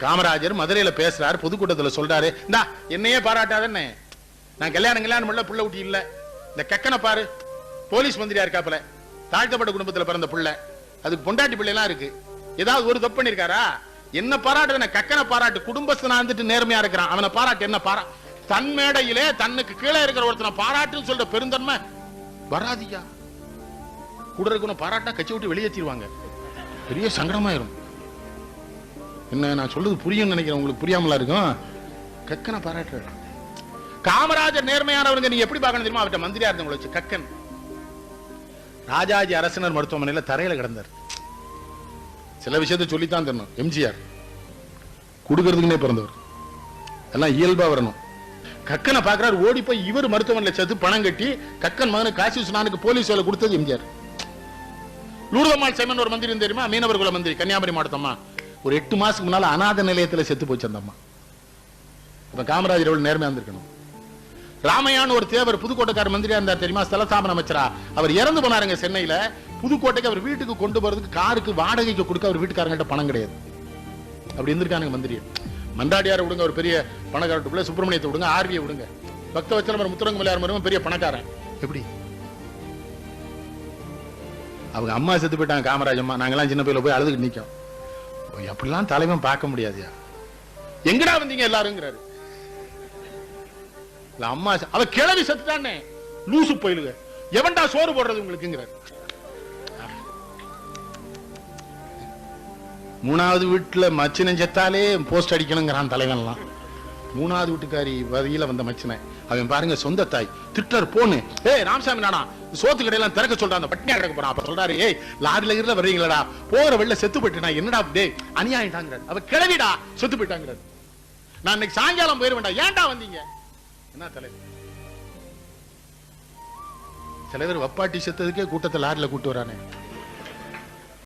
காமராஜர் மதுரையில பேசுறாரு பொதுக்கூட்டத்தில் சொல்றாரு. இந்தா என்னையே பாராட்டாதன்னு. நான் கல்யாணம் கல்யாணம் பண்ணல புள்ள ஊட்டி இல்ல. இந்த கக்கனை பாரு. போலீஸ் மந்திரியா இருக்காப்புல. தாழ்த்தப்பட்ட குடும்பத்துல பிறந்த புள்ள. அதுக்கு பொண்டாட்டி பிள்ளை எல்லாம் இருக்கு. ஏதாவது ஒரு தப்பு பண்ணிருக்காரா? என்ன பாராட்டு கக்கனை பாராட்டு குடும்பஸ்தனா இருந்துட்டு நேர்மையா இருக்கிறான். அவனை பாராட்டு என்ன பாரா? தன் மேடையிலே தன்னுக்கு கீழே இருக்கிற ஒருத்தனை பாராட்டுன்னு சொல்ற பெருந்தன்மை வராதியா? கூட இருக்கணும் பாராட்டா கட்சி விட்டு வெளியேற்றிடுவாங்க பெரிய சங்கடமாயிரும். என்ன நான் சொல்றது புரியும் நினைக்கிறேன். உங்களுக்கு புரியாமலா இருக்கும்? கக்கனை பாராட்டுற. காமராஜர் நேர்மையானவருங்க நீங்க எப்படி பார்க்கணும் தெரியுமா? அவர்கிட்ட மந்திரியா இருந்தவங்களை வச்சு கக்கன். ராஜாஜி அரசினர் மருத்துவமனையில தரையில கிடந்தார். சில விஷயத்தை சொல்லித்தான் தரணும். எம்ஜிஆர். கொடுக்கறதுக்குன்னே பிறந்தவர். எல்லாம் இயல்பா வரணும். கக்கனை பாக்குறாரு ஓடி போய் இவர் மருத்துவமனையில் சேர்த்து பணம் கட்டி கக்கன் மகனு காசி விஸ்வநாதனுக்கு போலீஸ் வேலை கொடுத்தது எம்ஜிஆர். லூர்தம்மாள் சைமன் ஒரு மந்திரி தெரியுமா? மீனவர் குல மந்திரி கன்னியாகுமரி மாவட்டமா ஒரு எட்டு மாசத்துக்கு முன்னால அநாத நிலையத்துல செத்து போச்சு அந்த அம்மா. அப்ப காமராஜர் எவ்வளவு நேர்மையா இருந்திருக்கணும். ராமையான்னு ஒரு தேவர் புதுக்கோட்டைக்கார மந்திரியா இருந்தார் தெரியுமா? ஸ்தலஸ்தாபன அமைச்சரா. அவர் இறந்து போனாருங்க சென்னையில. புதுக்கோட்டைக்கு அவர் வீட்டுக்கு கொண்டு போறதுக்கு காருக்கு வாடகைக்கு கொடுக்க அவர் வீட்டுக்காரங்கிட்ட பணம் கிடையாது. அப்படி இருந்திருக்காங்க மந்திரி மண்டாடியாரை விடுங்க ஒரு பெரிய பணக்காரட்டு பிள்ளை சுப்பிரமணியத்தை விடுங்க ஆர்வியை விடுங்க. பக்த வச்சலம் முத்துரங்க மலையார் பெரிய பணக்காரன். எப்படி? அவங்க அம்மா செத்து போயிட்டாங்க காமராஜ் அம்மா. நாங்கெல்லாம் சின்ன பிள்ளை போய் அழுதுகிட்டு நிக்கோம். அப்படிலாம் தலைவன் பார்க்க முடியாதுயா? எங்கடா வந்தீங்க எல்லாருங்கிறாரு. அம்மா அவ கிளவி செத்துட்டானே. லூசு போயிலுங்க. எவன்டா சோறு போடுறது உங்களுக்குங்கிறாரு. மூணாவது வீட்டுல மச்சினை செத்தாலே போஸ்ட் அடிக்கணுங்கிறான் தலைவன்லாம். மூணாவது வீட்டுக்காரி வரியில வந்த மச்சினை அவன் பாருங்க சொந்த தாய். திட்டர் போன்னு. ஏய் ராமசாமி நானா? சோத்து கடையெல்லாம் திறக்க சொல்றான் அந்த பட்டினியா கிடக்க போறான் அப்ப சொல்றாரு ஏய் லாரில இருந்த வர்றீங்களடா. போற வெளில செத்து போயிட்டேனா என்னடா டே அநியாயிட்டாங்கிறார் அவ கிளவிடா செத்து போயிட்டாங்கிறார். நான் இன்னைக்கு சாயங்காலம் போயிருவேன்டா. ஏன்டா வந்தீங்க? என்ன தலைவர்? சில பேர் வப்பாட்டி செத்ததுக்கே கூட்டத்தை லாரில கூட்டு வரானே.